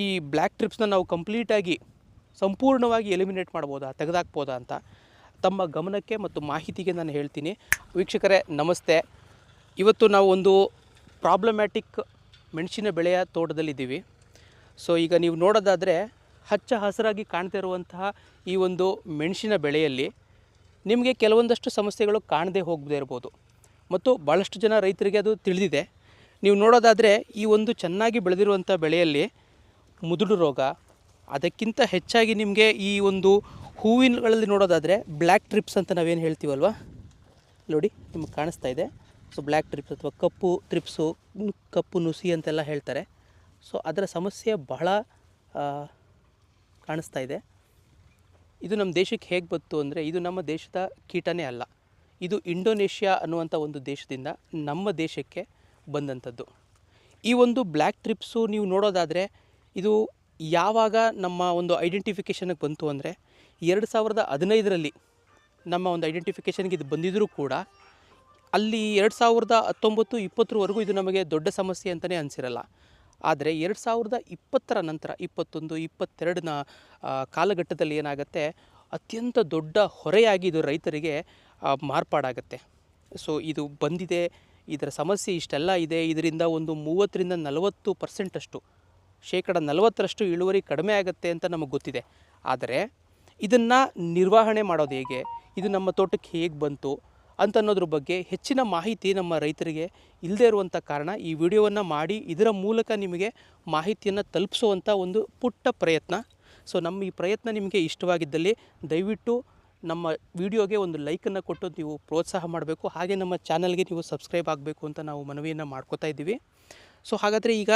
ಈ ಬ್ಲ್ಯಾಕ್ ಟ್ರಿಪ್ಸ್ನ ನಾವು ಕಂಪ್ಲೀಟಾಗಿ ಸಂಪೂರ್ಣವಾಗಿ ಎಲಿಮಿನೇಟ್ ಮಾಡ್ಬೋದಾ, ತೆಗೆದಾಕ್ಬೋದಾ ಅಂತ ತಮ್ಮ ಗಮನಕ್ಕೆ ಮತ್ತು ಮಾಹಿತಿಗೆ ನಾನು ಹೇಳ್ತೀನಿ. ವೀಕ್ಷಕರೇ, ನಮಸ್ತೆ. ಇವತ್ತು ನಾವು ಒಂದು ಪ್ರಾಬ್ಲಮ್ಯಾಟಿಕ್ ಮೆಣಸಿನ ಬೆಳೆಯ ತೋಟದಲ್ಲಿದ್ದೀವಿ. ಸೊ ಈಗ ನೀವು ನೋಡೋದಾದರೆ ಹಚ್ಚ ಹಸಿರಾಗಿ ಕಾಣ್ತಾ ಇರುವಂತಹ ಈ ಒಂದು ಮೆಣಸಿನ ಬೆಳೆಯಲ್ಲಿ ನಿಮಗೆ ಕೆಲವೊಂದಷ್ಟು ಸಮಸ್ಯೆಗಳು ಕಾಣದೇ ಹೋಗದೇ ಇರ್ಬೋದು. ಮತ್ತು ಭಾಳಷ್ಟು ಜನ ರೈತರಿಗೆ ಅದು ತಿಳಿದಿದೆ. ನೀವು ನೋಡೋದಾದರೆ ಈ ಒಂದು ಚೆನ್ನಾಗಿ ಬೆಳೆದಿರುವಂಥ ಬೆಳೆಯಲ್ಲಿ ಮುದುಡು ರೋಗ. ಅದಕ್ಕಿಂತ ಹೆಚ್ಚಾಗಿ ನಿಮಗೆ ಈ ಒಂದು ಹೂವಿನಗಳಲ್ಲಿ ನೋಡೋದಾದರೆ ಬ್ಲ್ಯಾಕ್ ಟ್ರಿಪ್ಸ್ ಅಂತ ನಾವೇನು ಹೇಳ್ತೀವಲ್ವ? ನೋಡಿ, ನಿಮಗೆ ಕಾಣಿಸ್ತಾ ಇದೆ. ಸೊ, ಬ್ಲ್ಯಾಕ್ ಟ್ರಿಪ್ಸ್ ಅಥವಾ ಕಪ್ಪು ಟ್ರಿಪ್ಸು ಕಪ್ಪು ನುಸಿ ಅಂತೆಲ್ಲ ಹೇಳ್ತಾರೆ. ಸೊ, ಅದರ ಸಮಸ್ಯೆ ಬಹಳ ಕಾಣಿಸ್ತಾ ಇದೆ. ಇದು ನಮ್ಮ ದೇಶಕ್ಕೆ ಹೇಗೆ ಬಂತು ಅಂದರೆ, ಇದು ನಮ್ಮ ದೇಶದ ಕೀಟನೇ ಅಲ್ಲ. ಇದು ಇಂಡೋನೇಷ್ಯಾ ಅನ್ನುವಂಥ ಒಂದು ದೇಶದಿಂದ ನಮ್ಮ ದೇಶಕ್ಕೆ ಬಂದಂಥದ್ದು. ಈ ಒಂದು ಬ್ಲ್ಯಾಕ್ ಟ್ರಿಪ್ಸು ನೀವು ನೋಡೋದಾದರೆ ಇದು ಯಾವಾಗ ನಮ್ಮ ಒಂದು ಐಡೆಂಟಿಫಿಕೇಷನ್ಗೆ ಬಂತು ಅಂದರೆ ಎರಡು ಸಾವಿರದ ಹದಿನೈದರಲ್ಲಿ ನಮ್ಮ ಒಂದು ಐಡೆಂಟಿಫಿಕೇಷನ್ಗೆ ಇದು ಬಂದಿದ್ದರೂ ಕೂಡ ಅಲ್ಲಿ ಎರಡು ಸಾವಿರದ ಹತ್ತೊಂಬತ್ತು, ಇಪ್ಪತ್ತರವರೆಗೂ ಇದು ನಮಗೆ ದೊಡ್ಡ ಸಮಸ್ಯೆ ಅಂತಲೇ ಅನಿಸಿರಲ್ಲ. ಆದರೆ ಎರಡು ಸಾವಿರದ ಇಪ್ಪತ್ತರ ನಂತರ, ಇಪ್ಪತ್ತೊಂದು, ಇಪ್ಪತ್ತೆರಡನ ಕಾಲಘಟ್ಟದಲ್ಲಿ ಏನಾಗುತ್ತೆ, ಅತ್ಯಂತ ದೊಡ್ಡ ಹೊರೆಯಾಗಿ ಇದು ರೈತರಿಗೆ ಮಾರ್ಪಾಡಾಗುತ್ತೆ. ಸೊ ಇದು ಬಂದಿದೆ, ಇದರ ಸಮಸ್ಯೆ ಇಷ್ಟೆಲ್ಲ ಇದೆ, ಇದರಿಂದ ಒಂದು ಮೂವತ್ತರಿಂದ ನಲವತ್ತು ಪರ್ಸೆಂಟಷ್ಟು ಶೇಕಡ ನಲವತ್ತರಷ್ಟು ಇಳುವರಿ ಕಡಿಮೆ ಆಗುತ್ತೆ ಅಂತ ನಮಗೆ ಗೊತ್ತಿದೆ. ಆದರೆ ಇದನ್ನು ನಿರ್ವಹಣೆ ಮಾಡೋದು ಹೇಗೆ? ಇದು ನಮ್ಮ ತೋಟಕ್ಕೆ ಹೇಗೆ ಬಂತು ಅಂತ ಅನ್ನೋದ್ರ ಬಗ್ಗೆ ಹೆಚ್ಚಿನ ಮಾಹಿತಿ ನಮ್ಮ ರೈತರಿಗೆ ಇಲ್ಲದೇ ಇರುವಂಥ ಕಾರಣ ಈ ವಿಡಿಯೋವನ್ನು ಮಾಡಿ ಇದರ ಮೂಲಕ ನಿಮಗೆ ಮಾಹಿತಿಯನ್ನು ತಲುಪಿಸುವಂಥ ಒಂದು ಪುಟ್ಟ ಪ್ರಯತ್ನ. ಸೊ, ನಮ್ಮ ಈ ಪ್ರಯತ್ನ ನಿಮಗೆ ಇಷ್ಟವಾಗಿದ್ದಲ್ಲಿ ದಯವಿಟ್ಟು ನಮ್ಮ ವಿಡಿಯೋಗೆ ಒಂದು ಲೈಕನ್ನು ಕೊಟ್ಟು ನೀವು ಪ್ರೋತ್ಸಾಹ ಮಾಡಬೇಕು. ಹಾಗೆ ನಮ್ಮ ಚಾನಲ್ಗೆ ನೀವು ಸಬ್ಸ್ಕ್ರೈಬ್ ಆಗಬೇಕು ಅಂತ ನಾವು ಮನವಿಯನ್ನು ಮಾಡ್ಕೋತಾ ಇದ್ದೀವಿ. ಸೊ ಹಾಗಾದರೆ ಈಗ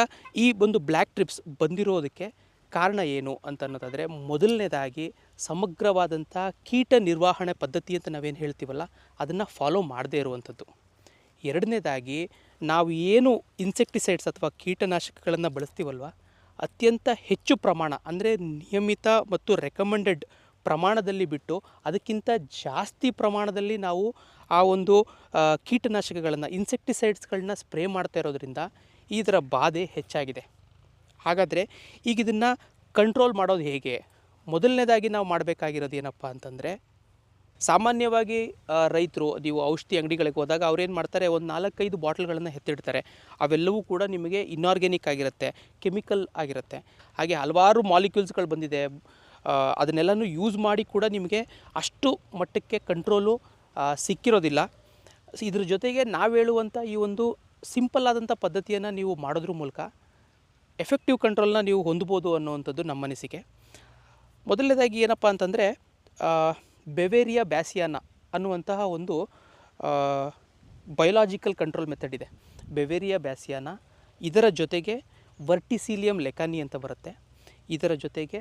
ಈ ಒಂದು ಬ್ಲ್ಯಾಕ್ ಟ್ರಿಪ್ಸ್ ಬಂದಿರೋದಕ್ಕೆ ಕಾರಣ ಏನು ಅಂತ ಅನ್ನೋದಾದರೆ ಮೊದಲನೇದಾಗಿ ಸಮಗ್ರವಾದಂಥ ಕೀಟ ನಿರ್ವಹಣೆ ಪದ್ಧತಿ ಅಂತ ನಾವೇನು ಹೇಳ್ತೀವಲ್ಲ, ಅದನ್ನು ಫಾಲೋ ಮಾಡದೇ ಇರುವಂಥದ್ದು. ಎರಡನೇದಾಗಿ ನಾವು ಏನು ಇನ್ಸೆಕ್ಟಿಸೈಡ್ಸ್ ಅಥವಾ ಕೀಟನಾಶಕಗಳನ್ನು ಬಳಸ್ತೀವಲ್ವ, ಅತ್ಯಂತ ಹೆಚ್ಚು ಪ್ರಮಾಣ ಅಂದರೆ ನಿಯಮಿತ ಮತ್ತು ರೆಕಮೆಂಡೆಡ್ ಪ್ರಮಾಣದಲ್ಲಿ ಬಿಟ್ಟು ಅದಕ್ಕಿಂತ ಜಾಸ್ತಿ ಪ್ರಮಾಣದಲ್ಲಿ ನಾವು ಆ ಒಂದು ಕೀಟನಾಶಕಗಳನ್ನು ಇನ್ಸೆಕ್ಟಿಸೈಡ್ಸ್ಗಳನ್ನ ಸ್ಪ್ರೇ ಮಾಡ್ತಾ ಇರೋದ್ರಿಂದ ಇದರ ಬಾಧೆ ಹೆಚ್ಚಾಗಿದೆ. ಹಾಗಾದರೆ ಈಗ ಇದನ್ನು ಕಂಟ್ರೋಲ್ ಮಾಡೋದು ಹೇಗೆ? ಮೊದಲನೇದಾಗಿ ನಾವು ಮಾಡಬೇಕಾಗಿರೋದು ಏನಪ್ಪ ಅಂತಂದರೆ, ಸಾಮಾನ್ಯವಾಗಿ ರೈತರು ನೀವು ಔಷಧಿ ಅಂಗಡಿಗಳಿಗೆ ಹೋದಾಗ ಅವ್ರೇನು ಮಾಡ್ತಾರೆ, ಒಂದು ನಾಲ್ಕೈದು ಬಾಟ್ಲ್ಗಳನ್ನು ಎತ್ತಿಡ್ತಾರೆ. ಅವೆಲ್ಲವೂ ಕೂಡ ನಿಮಗೆ ಇನ್ಆರ್ಗ್ಯಾನಿಕ್ ಆಗಿರುತ್ತೆ ಕೆಮಿಕಲ್ ಆಗಿರುತ್ತೆ. ಹಾಗೆ ಹಲವಾರು ಮಾಲಿಕ್ಯೂಲ್ಸ್ಗಳು ಬಂದಿದೆ. ಅದನ್ನೆಲ್ಲನೂ ಯೂಸ್ ಮಾಡಿ ಕೂಡ ನಿಮಗೆ ಅಷ್ಟು ಮಟ್ಟಕ್ಕೆ ಕಂಟ್ರೋಲು ಸಿಕ್ಕಿರೋದಿಲ್ಲ. ಇದ್ರ ಜೊತೆಗೆ ನಾವು ಹೇಳುವಂಥ ಈ ಒಂದು ಸಿಂಪಲ್ ಆದಂಥ ಪದ್ಧತಿಯನ್ನು ನೀವು ಮಾಡೋದ್ರ ಮೂಲಕ ಎಫೆಕ್ಟಿವ್ ಕಂಟ್ರೋಲ್ನ ನೀವು ಹೊಂದ್ಬೋದು ಅನ್ನುವಂಥದ್ದು ನಮ್ಮ ಅನಿಸಿಕೆ. ಮೊದಲನೇದಾಗಿ ಏನಪ್ಪ ಅಂತಂದರೆ ಬೆವೇರಿಯಾ ಬ್ಯಾಸಿಯಾನ ಅನ್ನುವಂತಹ ಒಂದು ಬಯೋಲಾಜಿಕಲ್ ಕಂಟ್ರೋಲ್ ಮೆಥಡ್ ಇದೆ. ಬೆವೇರಿಯಾ ಬ್ಯಾಸಿಯಾನ ಇದರ ಜೊತೆಗೆ ವರ್ಟಿಸೀಲಿಯಂ ಲೆಕಾನಿ ಅಂತ ಬರುತ್ತೆ. ಇದರ ಜೊತೆಗೆ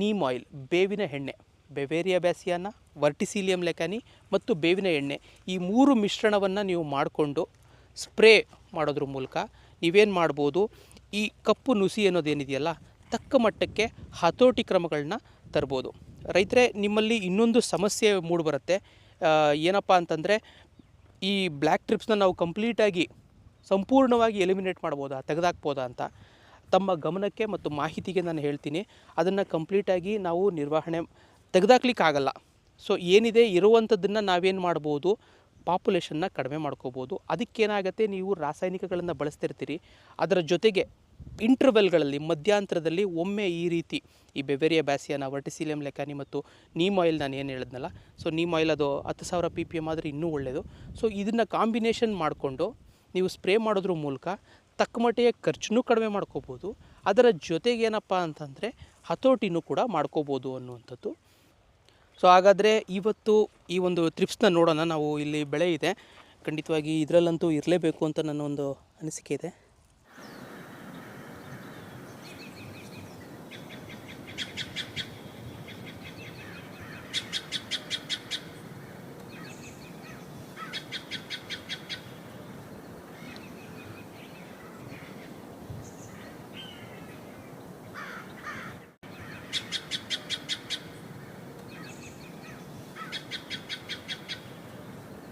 ನೀಮ್ ಆಯಿಲ್, ಬೇವಿನ ಎಣ್ಣೆ, ಬೆವೇರಿಯಾ ಬ್ಯಾಸಿಯಾನ, ವರ್ಟಿಸೀಲಿಯಂ ಲೆಕಾನಿ ಮತ್ತು ಬೇವಿನ ಎಣ್ಣೆ ಈ ಮೂರು ಮಿಶ್ರಣವನ್ನು ನೀವು ಮಾಡಿಕೊಂಡು ಸ್ಪ್ರೇ ಮಾಡೋದ್ರ ಮೂಲಕ ನೀವೇನು ಮಾಡ್ಬೋದು, ಈ ಕಪ್ಪು ನುಸಿ ಅನ್ನೋದೇನಿದೆಯಲ್ಲ, ತಕ್ಕ ಮಟ್ಟಕ್ಕೆ ಹತೋಟಿ ಕ್ರಮಗಳನ್ನ ತರ್ಬೋದು. ರೈತರೇ, ನಿಮ್ಮಲ್ಲಿ ಇನ್ನೊಂದು ಸಮಸ್ಯೆ ಮೂಡಿಬರುತ್ತೆ ಏನಪ್ಪ ಅಂತಂದರೆ, ಈ ಬ್ಲ್ಯಾಕ್ ಟ್ರಿಪ್ಸ್ನ ನಾವು ಕಂಪ್ಲೀಟಾಗಿ ಸಂಪೂರ್ಣವಾಗಿ ಎಲಿಮಿನೇಟ್ ಮಾಡ್ಬೋದಾ, ತೆಗೆದಾಕ್ಬೋದಾ ಅಂತ ತಮ್ಮ ಗಮನಕ್ಕೆ ಮತ್ತು ಮಾಹಿತಿಗೆ ನಾನು ಹೇಳ್ತೀನಿ. ಅದನ್ನು ಕಂಪ್ಲೀಟಾಗಿ ನಾವು ನಿರ್ವಹಣೆ ತೆಗೆದಾಕ್ಲಿಕ್ಕಾಗಲ್ಲ. ಸೊ, ಏನಿದೆ, ಇರುವಂಥದ್ದನ್ನು ನಾವೇನು ಮಾಡ್ಬೋದು ಪಾಪ್ಯುಲೇಷನ್ನ ಕಡಿಮೆ ಮಾಡ್ಕೋಬೋದು. ಅದಕ್ಕೇನಾಗುತ್ತೆ, ನೀವು ರಾಸಾಯನಿಕಗಳನ್ನು ಬಳಸ್ತಿರ್ತೀರಿ. ಅದರ ಜೊತೆಗೆ ಇಂಟರ್ವೆಲ್ಗಳಲ್ಲಿ, ಮಧ್ಯಾಂತರದಲ್ಲಿ ಒಮ್ಮೆ ಈ ರೀತಿ ಈ ಬೆವೆರಿಯ ಬ್ಯಾಸಿಯಾನ ವರ್ಟಿಸಿಲಿಯಂ ಲೆಕಾನಿ ಮತ್ತು ನೀಮ್ ಆಯಿಲ್ ನಾನು ಏನು ಹೇಳಿದ್ನಲ್ಲ, ಸೊ ನೀಮ್ ಆಯಿಲ್ ಅದು ಹತ್ತು ಸಾವಿರ ಪಿ ಪಿ ಎಂ ಆದರೆ ಇನ್ನೂ ಒಳ್ಳೆಯದು ಸೊ ಇದನ್ನು ಕಾಂಬಿನೇಷನ್ ಮಾಡಿಕೊಂಡು ನೀವು ಸ್ಪ್ರೇ ಮಾಡೋದ್ರ ಮೂಲಕ ತಕ್ಕಮಟ್ಟಿಗೆ ಖರ್ಚನ್ನು ಕಡಿಮೆ ಮಾಡ್ಕೋಬೋದು. ಅದರ ಜೊತೆಗೇನಪ್ಪ ಅಂತಂದರೆ ಹತೋಟಿನೂ ಕೂಡ ಮಾಡ್ಕೋಬೋದು ಅನ್ನುವಂಥದ್ದು. ಸೊ ಹಾಗಾದರೆ ಇವತ್ತು ಈ ಒಂದು ಟ್ರಿಪ್ಸ್ನ ನೋಡೋಣ. ನಾವು ಇಲ್ಲಿ ಬೆಳೆ ಇದೆ. ಖಂಡಿತವಾಗಿ ಇದರಲ್ಲಂತೂ ಇರಲೇಬೇಕು ಅಂತ ನನ್ನ ಒಂದು ಅನಿಸಿಕೆ ಇದೆ.